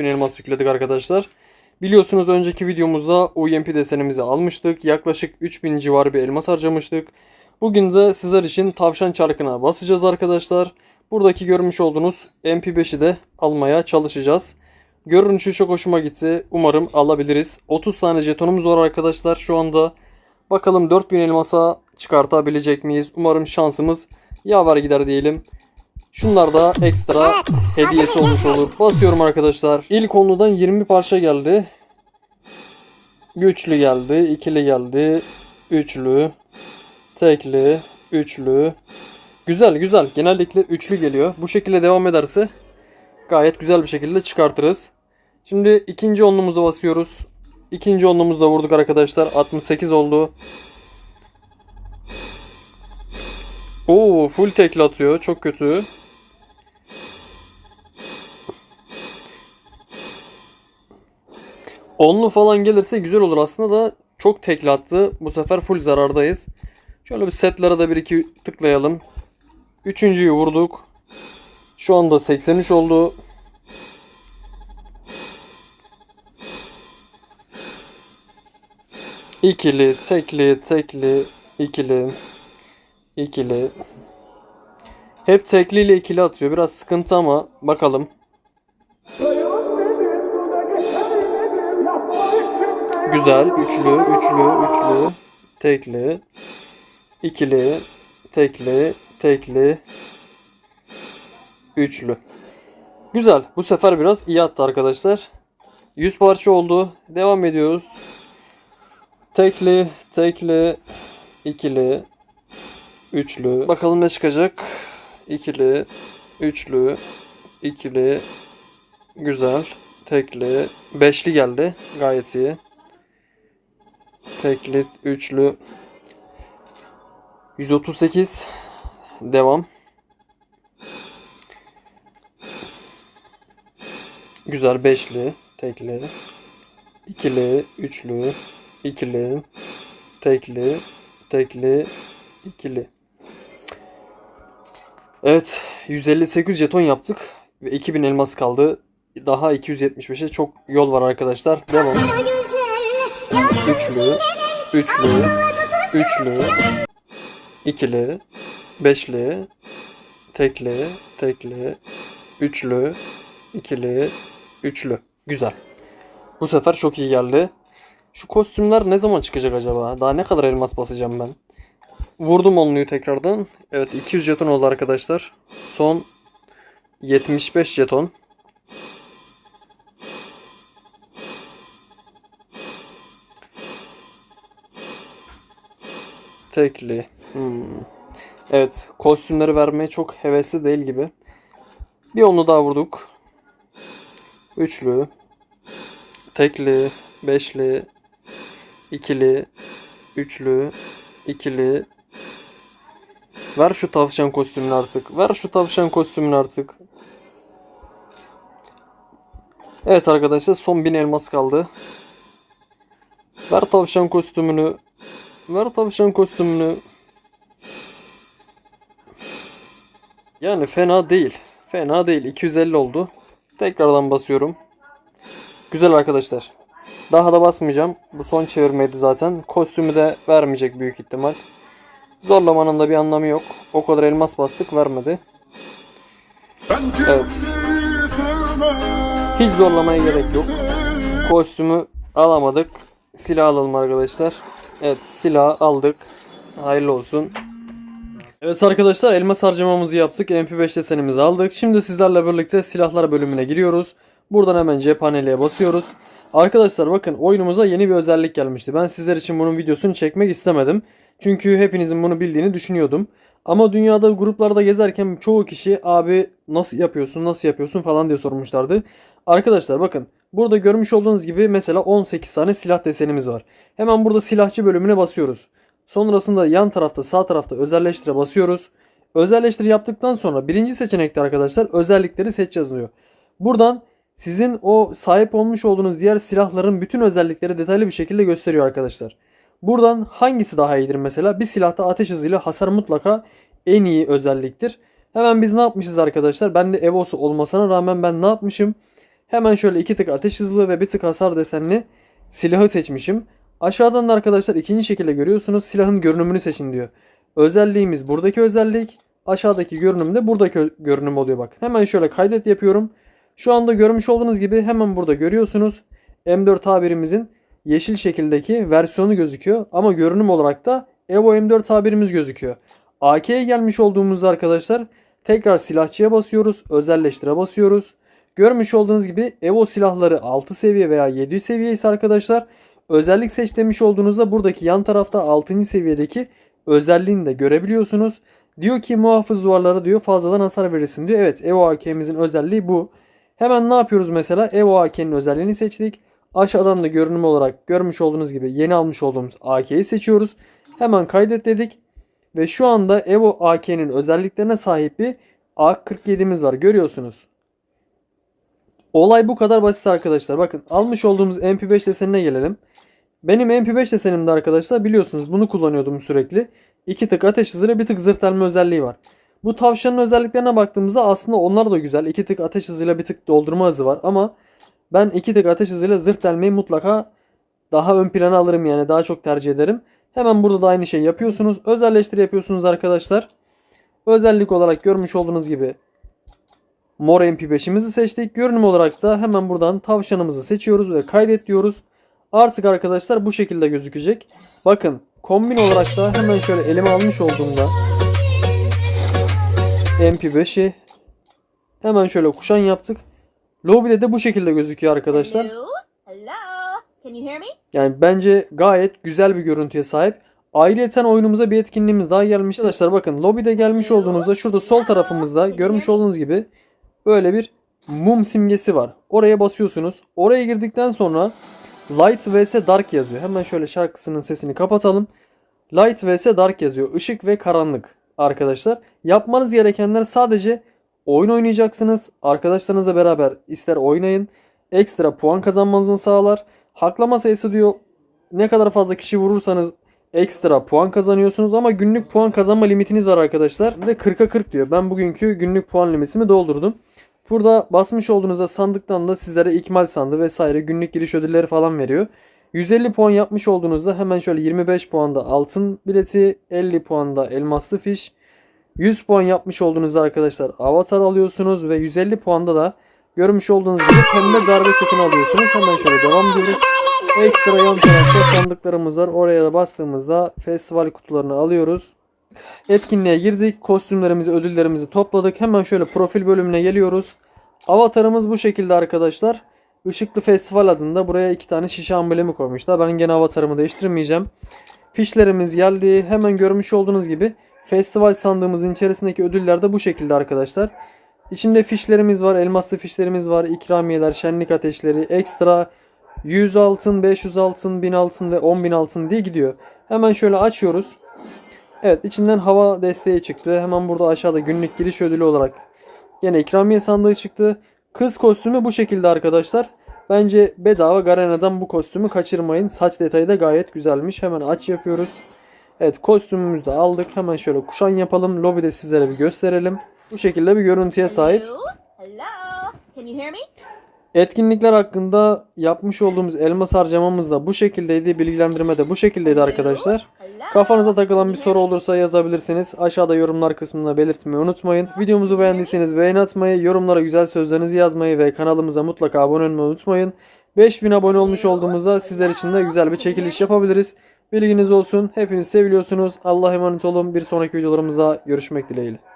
4000 elmas yükledik arkadaşlar. Biliyorsunuz önceki videomuzda UMP desenimizi almıştık. Yaklaşık 3000 civarı bir elmas harcamıştık. Bugün de sizler için tavşan çarkına basacağız arkadaşlar. Buradaki görmüş olduğunuz MP5'i de almaya çalışacağız. Görünüşü çok hoşuma gitti. Umarım alabiliriz. 30 tane jetonumuz var arkadaşlar şu anda. Bakalım 4000 elmasa çıkartabilecek miyiz? Umarım şansımız yaver gider diyelim. Şunlar da ekstra hediyesi olmuş olur. Basıyorum arkadaşlar. İlk onludan 20 parça geldi. Güçlü geldi, ikili geldi, üçlü, tekli, üçlü. Güzel güzel. Genellikle üçlü geliyor. Bu şekilde devam ederse gayet güzel bir şekilde çıkartırız. Şimdi ikinci onlumuza basıyoruz. İkinci onlumuzda vurduk arkadaşlar. 68 oldu. Oo full tekli atıyor. Çok kötü. Onlu falan gelirse güzel olur aslında da çok tekli attı. Bu sefer full zarardayız. Şöyle bir setlere de bir iki tıklayalım. Üçüncüyü vurduk. Şu anda 83 oldu. İkili, tekli, tekli, ikili, ikili. Hep tekli ile ikili atıyor. Biraz sıkıntı ama bakalım. Güzel. Üçlü, üçlü, üçlü. Tekli. ikili, Tekli. Tekli. Üçlü. Güzel. Bu sefer biraz iyi attı arkadaşlar. 100 parça oldu. Devam ediyoruz. Tekli, tekli, ikili, üçlü. Bakalım ne çıkacak. İkili, üçlü, ikili, güzel, tekli, beşli geldi. Gayet iyi. Tekli, üçlü, 138. Devam. Güzel beşli, tekli, ikili, üçlü, ikili, tekli, tekli, ikili. Evet, 158 jeton yaptık ve 2000 elmas kaldı. Daha 275'e çok yol var arkadaşlar. Devam. Üçlü, üçlü, üçlü, ikili, beşli, tekli, tekli, üçlü, ikili, üçlü. Güzel. Bu sefer çok iyi geldi. Şu kostümler ne zaman çıkacak acaba? Daha ne kadar elmas basacağım ben? Vurdum onluyu tekrardan. Evet 200 jeton oldu arkadaşlar. Son 75 jeton. Tekli. Hmm. Evet kostümleri vermeye çok hevesli değil gibi. Bir onu daha vurduk. Üçlü. Tekli. Beşli. ikili, Üçlü. ikili. Ver şu tavşan kostümünü artık. Ver şu tavşan kostümünü artık. Evet arkadaşlar son 1000 elmas kaldı. Ver tavşan kostümünü. Ver tavşan kostümünü. Yani fena değil. Fena değil. 250 oldu. Tekrardan basıyorum. Güzel arkadaşlar. Daha da basmayacağım. Bu son çevirmeydi zaten. Kostümü de vermeyecek büyük ihtimal. Zorlamanın da bir anlamı yok. O kadar elmas bastık vermedi. Evet. Hiç zorlamaya gerek yok. Kostümü alamadık. Silah alalım arkadaşlar. Evet silah aldık. Hayırlı olsun. Evet arkadaşlar elmas harcamamızı yaptık. MP5 desenimizi aldık. Şimdi sizlerle birlikte silahlar bölümüne giriyoruz. Buradan hemen cephaneliğe basıyoruz. Arkadaşlar bakın oyunumuza yeni bir özellik gelmişti. Ben sizler için bunun videosunu çekmek istemedim. Çünkü hepinizin bunu bildiğini düşünüyordum. Ama dünyada gruplarda gezerken çoğu kişi abi nasıl yapıyorsun nasıl yapıyorsun falan diye sormuşlardı. Arkadaşlar bakın burada görmüş olduğunuz gibi mesela 18 tane silah desenimiz var. Hemen burada silahçı bölümüne basıyoruz. Sonrasında yan tarafta sağ tarafta özelleştire basıyoruz. Özelleştir yaptıktan sonra birinci seçenekte arkadaşlar özellikleri seç yazılıyor. Buradan sizin o sahip olmuş olduğunuz diğer silahların bütün özellikleri detaylı bir şekilde gösteriyor arkadaşlar. Buradan hangisi daha iyidir mesela? Bir silahta ateş hızıyla hasar mutlaka en iyi özelliktir. Hemen biz ne yapmışız arkadaşlar? Ben de Evos'u olmasına rağmen ben ne yapmışım? Hemen şöyle iki tık ateş hızlı ve bir tık hasar desenli silahı seçmişim. Aşağıdan da arkadaşlar ikinci şekilde görüyorsunuz silahın görünümünü seçin diyor. Özelliğimiz buradaki özellik. Aşağıdaki görünüm de buradaki görünüm oluyor bak. Hemen şöyle kaydet yapıyorum. Şu anda görmüş olduğunuz gibi hemen burada görüyorsunuz. M4 tabirimizin yeşil şekildeki versiyonu gözüküyor. Ama görünüm olarak da Evo M4 tabirimiz gözüküyor. AK'ye gelmiş olduğumuzda arkadaşlar tekrar silahçıya basıyoruz. Özelleştire basıyoruz. Görmüş olduğunuz gibi Evo silahları 6 seviye veya 7 seviye ise arkadaşlar özellik seç demiş olduğunuzda buradaki yan tarafta 6. seviyedeki özelliğini de görebiliyorsunuz. Diyor ki muhafız duvarlara diyor fazladan hasar verirsin diyor. Evet Evo AK'mizin özelliği bu. Hemen ne yapıyoruz mesela? Evo AK'nin özelliğini seçtik. Aşağıdan da görünüm olarak görmüş olduğunuz gibi yeni almış olduğumuz AK'yi seçiyoruz. Hemen kaydet dedik. Ve şu anda Evo AK'nin özelliklerine sahip bir A47'miz var. Görüyorsunuz. Olay bu kadar basit arkadaşlar. Bakın almış olduğumuz MP5 desenine gelelim. Benim MP5 desenimde arkadaşlar biliyorsunuz bunu kullanıyordum sürekli. İki tık ateş hızıyla bir tık zırh delme özelliği var. Bu tavşanın özelliklerine baktığımızda aslında onlar da güzel. İki tık ateş hızıyla bir tık doldurma hızı var ama ben iki tık ateş hızıyla zırh delmeyi mutlaka daha ön plana alırım yani daha çok tercih ederim. Hemen burada da aynı şeyi yapıyorsunuz. Özelleştiri yapıyorsunuz arkadaşlar. Özellik olarak görmüş olduğunuz gibi mor MP5'imizi seçtik. Görünüm olarak da hemen buradan tavşanımızı seçiyoruz ve kaydet diyoruz. Artık arkadaşlar bu şekilde gözükecek. Bakın kombin olarak da hemen şöyle elime almış olduğumda MP5'i hemen şöyle kuşan yaptık. Lobby'de de bu şekilde gözüküyor arkadaşlar. Yani bence gayet güzel bir görüntüye sahip. Ayrıyeten oyunumuza bir etkinliğimiz daha gelmiş. Arkadaşlar bakın lobide gelmiş olduğunuzda şurada sol tarafımızda görmüş olduğunuz gibi böyle bir mum simgesi var. Oraya basıyorsunuz. Oraya girdikten sonra Light vs Dark yazıyor. Hemen şöyle şarkısının sesini kapatalım. Light vs Dark yazıyor. Işık ve karanlık arkadaşlar. Yapmanız gerekenler sadece oyun oynayacaksınız. Arkadaşlarınızla beraber ister oynayın. Ekstra puan kazanmanızı sağlar. Haklama sayısı diyor ne kadar fazla kişi vurursanız ekstra puan kazanıyorsunuz ama günlük puan kazanma limitiniz var arkadaşlar. Ve 40'a 40 diyor. Ben bugünkü günlük puan limitimi doldurdum. Burada basmış olduğunuzda sandıktan da sizlere ikmal sandığı vesaire günlük giriş ödülleri falan veriyor. 150 puan yapmış olduğunuzda hemen şöyle 25 puanda altın bileti, 50 puanda elmaslı fiş, 100 puan yapmış olduğunuzda arkadaşlar avatar alıyorsunuz ve 150 puanda da görmüş olduğunuz gibi pembe darbe setini alıyorsunuz. Hemen şöyle devam ediyoruz. Ekstra yan tarafta sandıklarımız var. Oraya da bastığımızda festival kutularını alıyoruz. Etkinliğe girdik. Kostümlerimizi, ödüllerimizi topladık. Hemen şöyle profil bölümüne geliyoruz. Avatarımız bu şekilde arkadaşlar. Işıklı Festival adında buraya iki tane şişe amblemi koymuşlar. Ben gene avatarımı değiştirmeyeceğim. Fişlerimiz geldi. Hemen görmüş olduğunuz gibi festival sandığımızın içerisindeki ödüller de bu şekilde arkadaşlar. İçinde fişlerimiz var, elmaslı fişlerimiz var, ikramiyeler, şenlik ateşleri, ekstra 100 altın, 500 altın, 1000 altın ve 10.000 altın diye gidiyor. Hemen şöyle açıyoruz. Evet içinden hava desteği çıktı. Hemen burada aşağıda günlük giriş ödülü olarak yine ikramiye sandığı çıktı. Kız kostümü bu şekilde arkadaşlar. Bence bedava Garena'dan bu kostümü kaçırmayın. Saç detayı da gayet güzelmiş. Hemen aç yapıyoruz. Evet kostümümüzü de aldık. Hemen şöyle kuşan yapalım. Lobide sizlere bir gösterelim. Bu şekilde bir görüntüye sahip. Hello? Hello? Can you hear me? Etkinlikler hakkında yapmış olduğumuz elmas harcamamız da bu şekildeydi. Bilgilendirme de bu şekildeydi arkadaşlar. Kafanıza takılan bir soru olursa yazabilirsiniz. Aşağıda yorumlar kısmına belirtmeyi unutmayın. Videomuzu beğendiyseniz beğeni atmayı, yorumlara güzel sözlerinizi yazmayı ve kanalımıza mutlaka abone olmayı unutmayın. 5000 abone olmuş olduğumuzda sizler için de güzel bir çekiliş yapabiliriz. Bilginiz olsun. Hepiniz seviliyorsunuz. Allah'a emanet olun. Bir sonraki videolarımızda görüşmek dileğiyle.